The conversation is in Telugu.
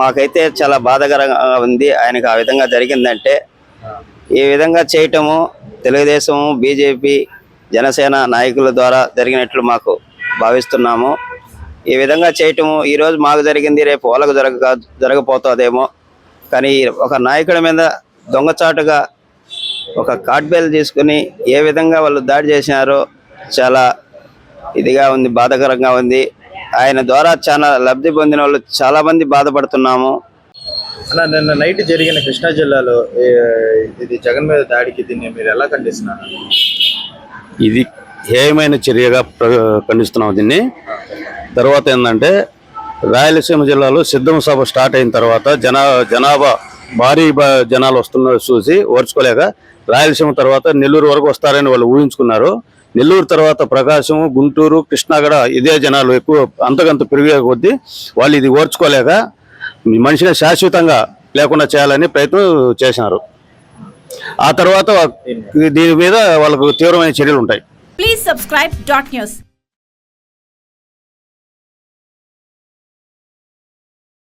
మాకైతే చాలా బాధాకరంగా ఉంది. ఆయనకు ఆ విధంగా జరిగిందంటే ఈ విధంగా చేయటము తెలుగుదేశం బీజేపీ జనసేన నాయకుల ద్వారా జరిగినట్లు మాకు భావిస్తున్నాము. ఈ విధంగా చేయటము ఈరోజు మాకు జరిగింది రేపు వాళ్ళకు జరగ జరగపోతుందేమో కానీ ఒక నాయకుడి మీద దొంగచాటుగా ఒక కార్డ్బేల్ తీసుకుని ఏ విధంగా వాళ్ళు దాడి చేసినారో చాలా ఇదిగా ఉంది బాధాకరంగా ఉంది. ఆయన ద్వారా చాలా లబ్ధి పొందిన వాళ్ళు చాలా మంది బాధపడుతున్నాము. అన్న నిన్న నైట్ జరిగిన కృష్ణా జిల్లాలో ఇది జగన్ మీద దాడికి దీన్ని మీరు ఎలా ఖండిస్తున్నారు? ఇది హేయమైన చర్యగా ప్ర- ఖండిస్తున్నాం దీన్ని. తర్వాత ఏంటంటే రాయలసీమ జిల్లాలో సిద్ధం సభ స్టార్ట్ అయిన తర్వాత జనా జనాభా భారీ బ- జనాలు వస్తున్న చూసి ఓర్చుకోలేక రాయలసీమ తర్వాత నెల్లూరు వరకు వస్తారని వాళ్ళు ఊహించుకున్నారు. నెల్లూరు తర్వాత ప్రకాశం గుంటూరు కృష్ణా కూడా ఇదే జనాలు ఎక్కువ అంతకంత పెరిగే కొద్దీ వాళ్ళు ఇది ఓర్చుకోలేక మనిషిని శాశ్వతంగా లేకుండా చేయాలని ప్రయత్నం చేసినారు ఆ తర్వాత దీని మీద వాళ్ళకు తీవ్రమైన చర్యలు ఉంటాయి. Please subscribe dot news